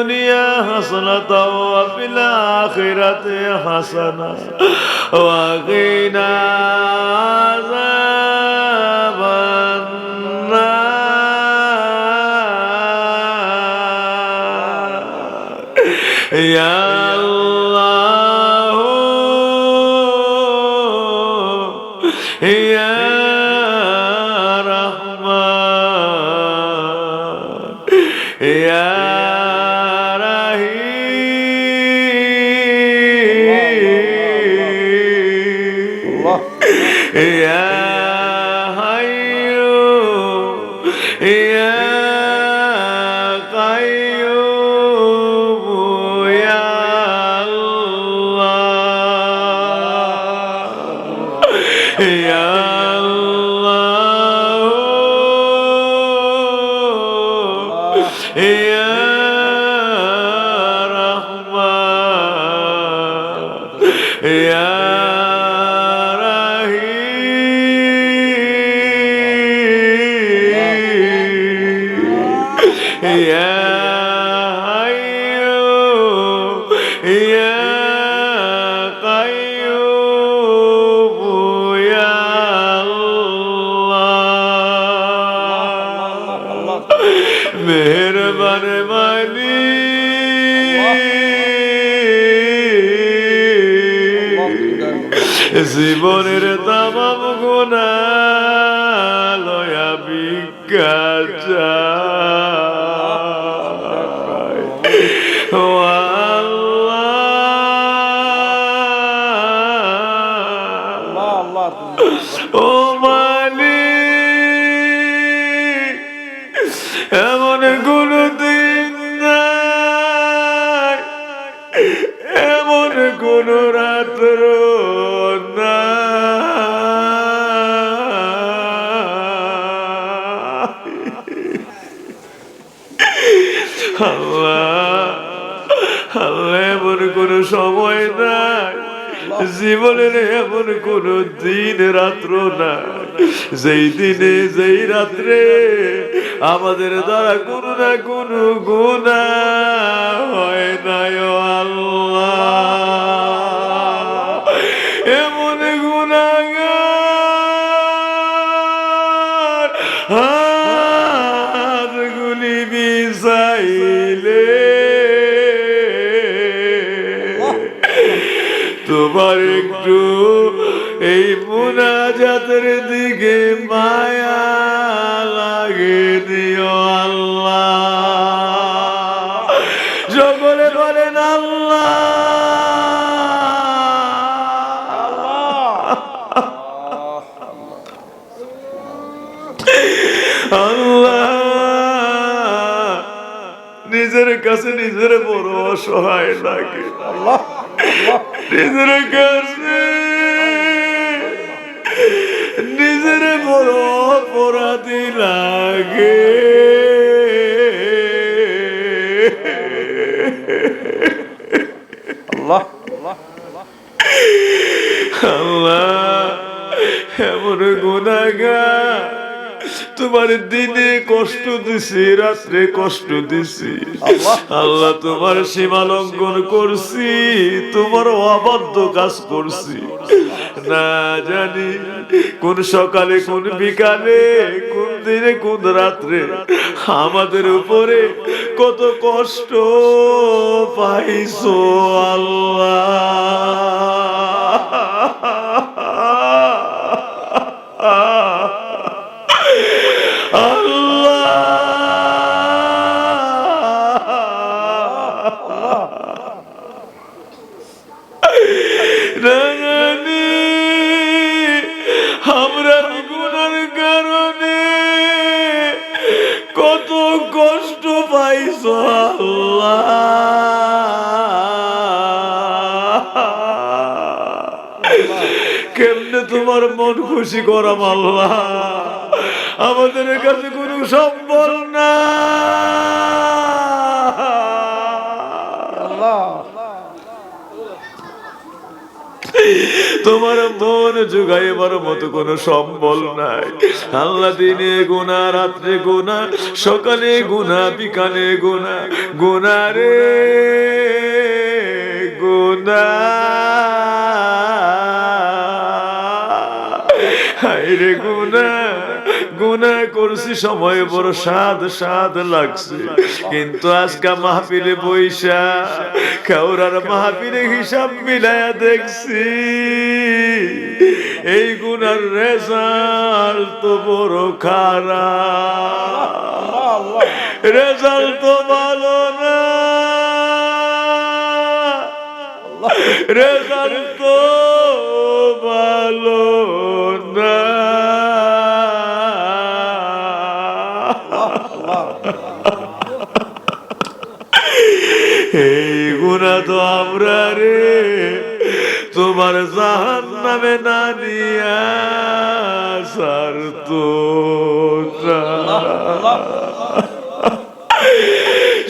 الدنيا حسنة وفي الآخرة حسنة. وقنا عذاب النار. يا قيوم মেহরবান মালি জীবনের তামাম গুণা লয়া ভিক্ষা ও মালিক দিন রাত্র না যেই দিনে যেই রাত্রে আমাদের দ্বারা কোনো না কোনো গুণা হয় আল্লাহ। এমন গুণাগার হাতগুলি বিছাইলে তোমার একটু মুনাজাতের দিকে মায়া লাগে দিও আল্লাহ। সকলে বলেন আল্লাহ আল্লাহ। নিজের কাছে নিজের বড় অসহায় লাগে। আল্লাহ। নিজের কাছে অপরাধী লাগে আল্লাহ এমন গুণাগা তোমার দিনে কষ্ট দিছি রাত্রে কষ্ট দিছি। আল্লাহ। তোমার সীমা লঙ্ঘন করছি তোমার অবাধ্য কাজ করছি। না জানি কোন সকালে, কোন বিকালে, কোন দিনে, কোন রাত্রে আমাদের উপরে কত কষ্ট পাইছো আল্লাহ। কেমনে তোমার মন খুশি করাম আল্লাহ? আমাদের কাছে কোনো সম্বল না। তোমার মন জুগাইবার মতো কোনো সম্বল নাই। আল্লাহ দিনে গুনা রাত্রে গুনা সকালে গুনা বিকালে গুনা গুনা রে গুনা হাইরে গুনা গুনা করছি সময় বড় স্বাদ স্বাদ লাগছে। কিন্তু আজকে মাহফিলে বৈশা, খাওরার মাহফিলে হিসাব মিলায়া দেখছি। এই গুনার রেজাল্ট তো বড় খারাপ। রেজাল্ট তো ভালো না। রেজাল্ট তো ভালো এই গুণা তো আমরা রে তোমার জাহান নামে না নিয়া সার তো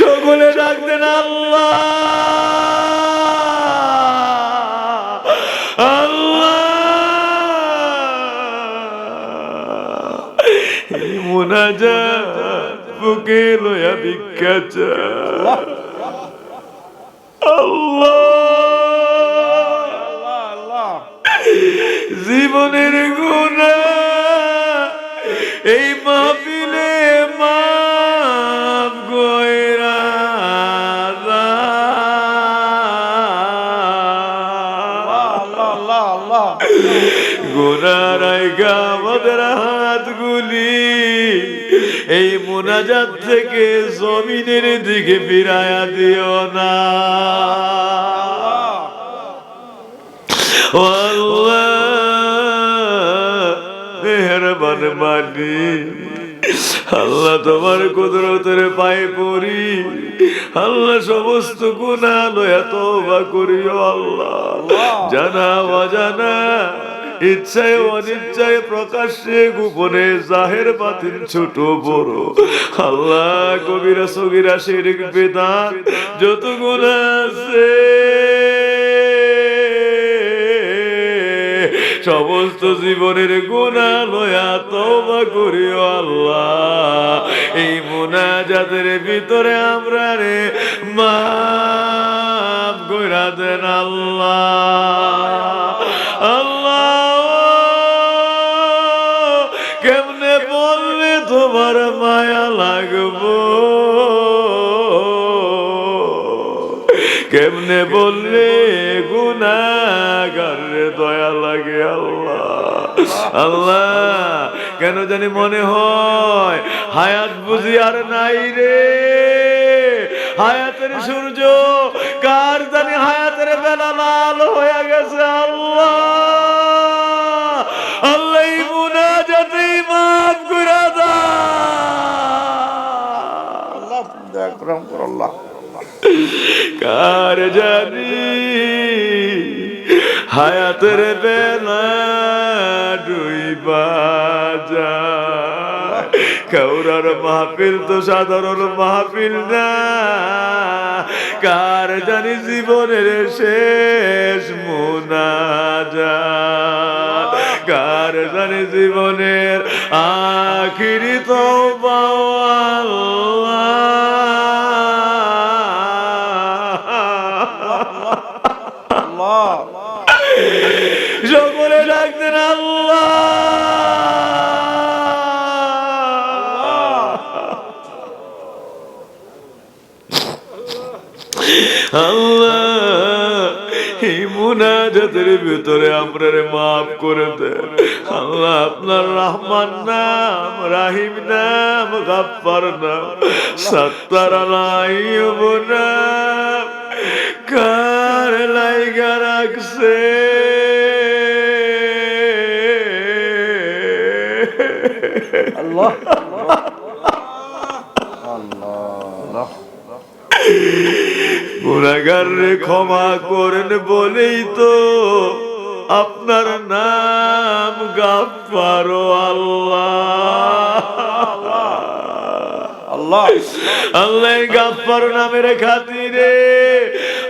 সকলে ডাকতেন আল্লাহ। বুকে লয়া ভিক্ষা আল্লাহ জীবনের গুণা এই মাহফিলে মোনাজাত থেকে জমিনের দিকে ফিরায়া দিও না। মেহরবান মানি আল্লাহ তোমার কুদরতের পায়ে পড়ি। আল্লাহ সমস্ত গুণা লয়া তওবা করিও আল্লাহ। জানা অজানা ইচ্ছায় অনিচ্ছায় প্রকাশ্যে গোপনে জাহের বাতিল ছোট বড়। আল্লাহ কবিরা সগিরা শিরিক বেদান যত গুণা আছে। সমস্ত জীবনের গুণা লয়া তবা করিও আল্লাহ। এই মোনাজাতের ভিতরে আমরা রে মা কইরা দেন আল্লাহ। কেমনে বললে গুনাগার দয়া লাগে আল্লাহ। আল্লাহ, কেন জানি মনে হয় হায়াত বুঝি আর নাই রে। হায়াতের সূর্য কার জানি হায়াতের বেলা লাল হয়ে গেছে আল্লাহ। আল্লাহ, এই মুনাজাতেই মাফ করে দাও। কার জানি হায়াতের বেলা ডুইবা যায় কাউরার মাহফিল তো সাধারণ মাহফিল না। কার জানি জীবনের শেষ মোনাজা। কার জানি জীবনের আখিরি তো সকলে আল্লাহ আল্লাহ এই মুনাজাতের ভিতরে আমরা মাফ করে দেন। আল্লাহ, আপনার রহমান নাম, রাহিম নাম গাপ্পার নাম, সত্তার আলাইব নাম, কার লাইগা রাখছে? আল্লাহ আল্লাহ। গুণাগার ক্ষমা করেন বলেই তো আপনার নাম গাফার আল্লাহ আল্লাহ। আল্লাহ গাফার নামের খাতিরে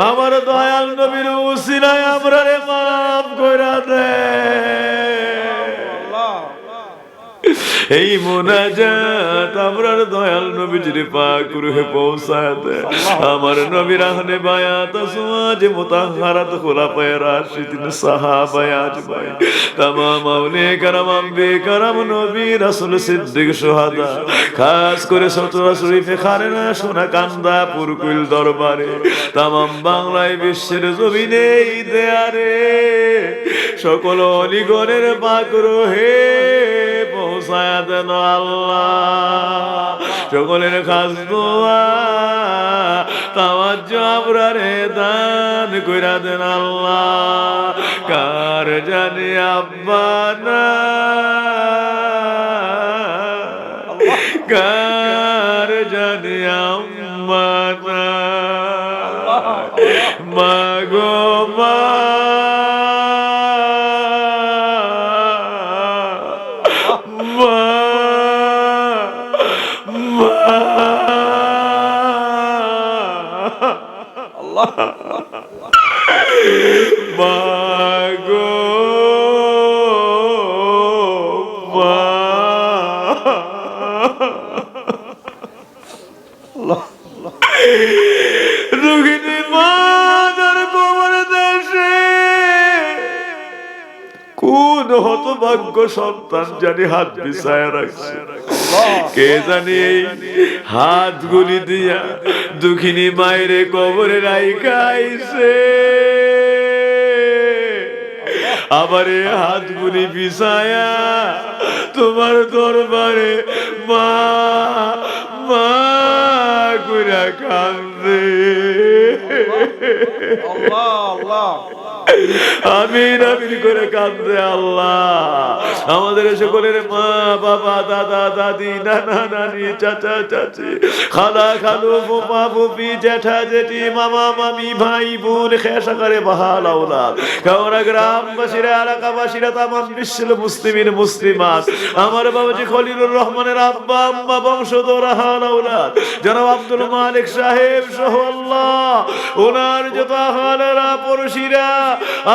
আমার দয়াল নবীর উসিলায় আমরা রে মাফ কইরা দে আল্লাহ এই মোনাজাত আমরার দয়াল নবীজির পাক রুহে পৌঁছায় দে আমার নবীর আহলে বায়াত আসওয়াজ মুতাহহারাত খুলাফায়ে রাশিদিন সাহাবায়ে আজমাইন তামাম আউলিয়া کرام আম্বে کرام নবী রাসূল সিদ্দিক সুহাদা খাস করে সতরা শরীফে খারেনা সোনা কান্দা পুরকুল দরবারে তামাম বাংলায় বিশ্বের জমিনে এই দেয়ারে সকল অলিগণের পাক রুহে পৌঁছায় দেন আল্লাহ। সকলের খাস দোয়া তাওয়াজ আবরারে দান কইরা দেন আল্লাহ। কার জানি আব্বা না সন্তান জানি হাত বিছায় রাখছে। কে জানি এই হাত গুলি দিয়া দুঃখিনী মায়েরে কবরে রাইখাইছে আবার হাত গুলি বিছায়া তোমার দরবারে মা মা গুরা কান্দে আল্লাহ আল্লাহ। আমিন আমিন করে কান্দে আল্লাহ। আমাদের সকলের মা, বাবা, দাদা, দাদি, নানা, নানি, চাচা, চাচি, খালা, খালু ফুপা ফুপি জ্যাঠা জেঠি, মামা, মামি, ভাই, বোন খেসা করে বাহাল আওলাদ। কাওরা গ্রামবাসীরা, এলাকাবাসীরা তামাম বিশ্বের মুসলিমিন, মুসলিমাত। আমার বাবাজি খলিলুর রহমানের আব্বা, আম্মা, বংশধর হাল আওলাদ। জনাব আব্দুল মালিক সাহেব সহ আল্লাহ, ওনার যত হালেরা পড়শিরা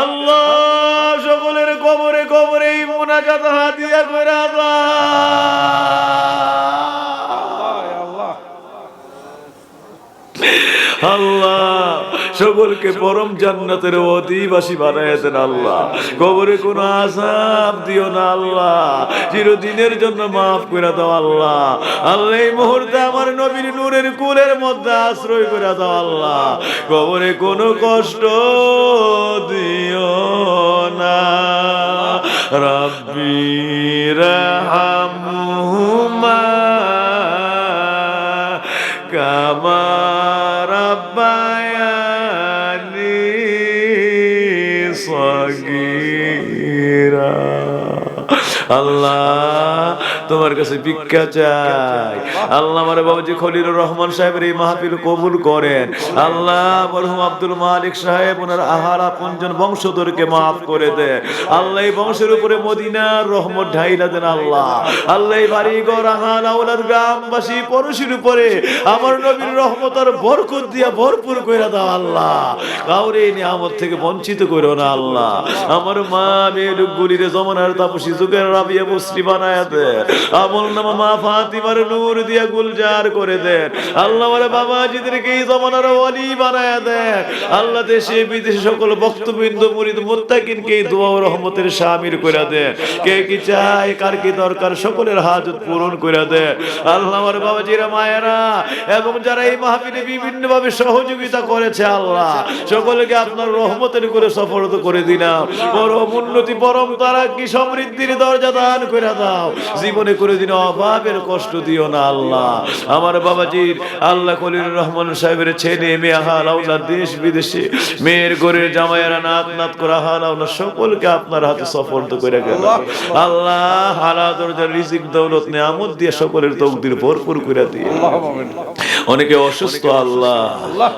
আল্লাহ সকলের কবরে কবরে মোনাজাত হাতিয়া করে আল্লাহ। আল্লাহ, সকলকে পরম জান্নাতের অধিবাসী বানায় আল্লাহ। কবরে কোনো আসাব দিও না আল্লাহ, চিরদিনের জন্য মাফ করে দাও আল্লাহ। আল্লাহ, এই মুহূর্তে আমার নবীর নূরের কুলের মধ্যে আশ্রয় করে দাও আল্লাহ। কবরে কোনো কষ্ট দিও না। রব্বি আল্লাহ। তোমার কাছে ভিক্ষা চাই। আল্লাহ আমার বাবাজি খলিলুর রহমান সাহেবের এই মাহফিল কবুল করেন। আল্লাহ মরহুম আব্দুল মালিক সাহেব, ওনার আহার আপনজন বংশধরকে মাফ করে দে আল্লাহ এই বংশের উপরে মদিনার রহমত ঢাইলা দেন আল্লাহ। আল্লাহ এই বাড়ি ঘর আহার, আওলাদ, গ্রামবাসী, পড়শির উপরে আমার নবীর রহমত আর বরকত দিয়া ভরপুর কইরা দাও আল্লাহ। কাউরে এই নিয়ামত থেকে বঞ্চিত করো না আল্লাহ। আমার মা মেয়ে গুলিরে জমানার তাপসী যুগের রাবিয়া মুসলি বানায় দে আমল নামা মা ফাতিমার নূর দিয়া গুলজার করে দেন। আল্লাহ আমার বাবাজিদেরকে এই জমানার ওয়ালি বানায় দেন। আল্লাহ দেশে, বিদেশে সকল বক্তবৃন্দ মুরিদ, মুত্তাকিনকে এই দোয়া ও রহমতের শামিল করে দেন। কে কি চায়, কার কি দরকার, সকলের হাজত পূরণ করে দেন। আল্লাহ আমার বাবাজিরা মায়েরা, এবং যারা এই মাহফিলে বিভিন্ন ভাবে সহযোগিতা করেছে আল্লাহ, সকলকে আপনার রহমতের করে সফলত করে দিলাম। পরম উন্নতি, পরম তারা কি সমৃদ্ধির দরজা দান করে দাও। জীবনে করে দিন অভাবের কষ্ট দিও না আল্লাহ। আমার বাবাজির আল্লাহ কলির রহমান সাহেবের ছেলে মেয়ে হালাউলা দেশ বিদেশে মেয়ের গড়ে জামাইয়েরা নাত নাত করা হালাউলা সকলকে আপনার হাতে সফলত করে গেল। আল্লাহ। হালা দরজা রিজিক দৌলত নিয়ামত দিয়ে সকলের তকদির ভরপুর করে দিয়ে অনেকে অসুস্থ আল্লাহ।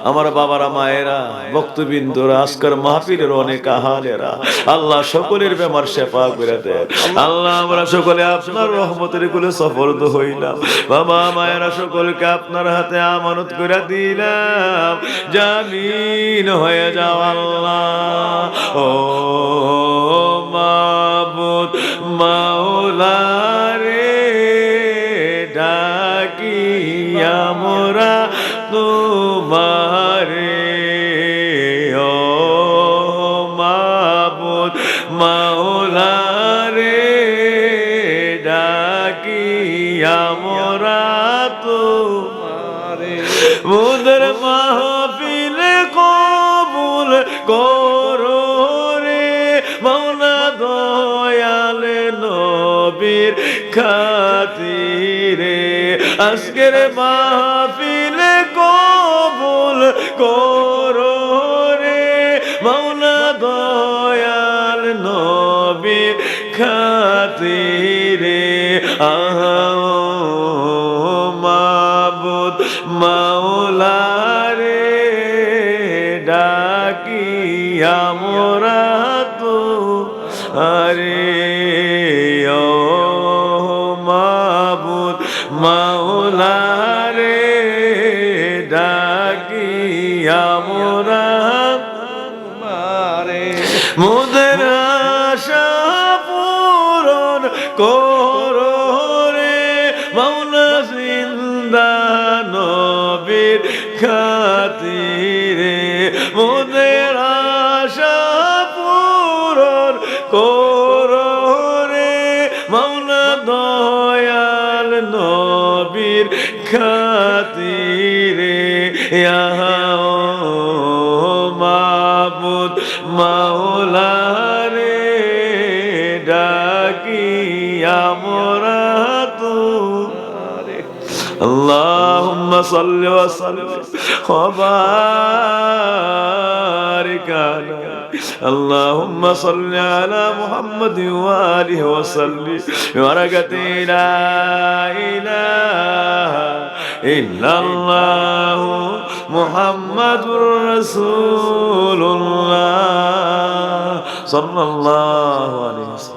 আমার বাবারা মায়েরা ভক্তবিন্দুরা আজকের মাহফিলের অনেক আহারেরা আল্লাহ সকলের বেমার শেফা করে দেন। আল্লাহ আমরা সকলে আপনার রহমতের কুলে সফল হইলাম। বাবা মায়েরা সকলকে আপনার হাতে আমানত করে দিলাম। জামিন হয়ে যাও আল্লাহ। ও মাবুদ মাওলা। ডাকি আমরা তোমারে ও মাবুদ মাওলা রে ডাকি আমরা তো মুদের মাহফিল কবুল করো রে মৌলা দয়াল নবীর খাতিরে। আজকের মাহফিল মোদের আমরা তো اللهم صل وسلم وبارك على اللهم صل على محمد وآله وسلم بركة لا إله إلا الله محمد رسول الله صلى الله عليه وسلم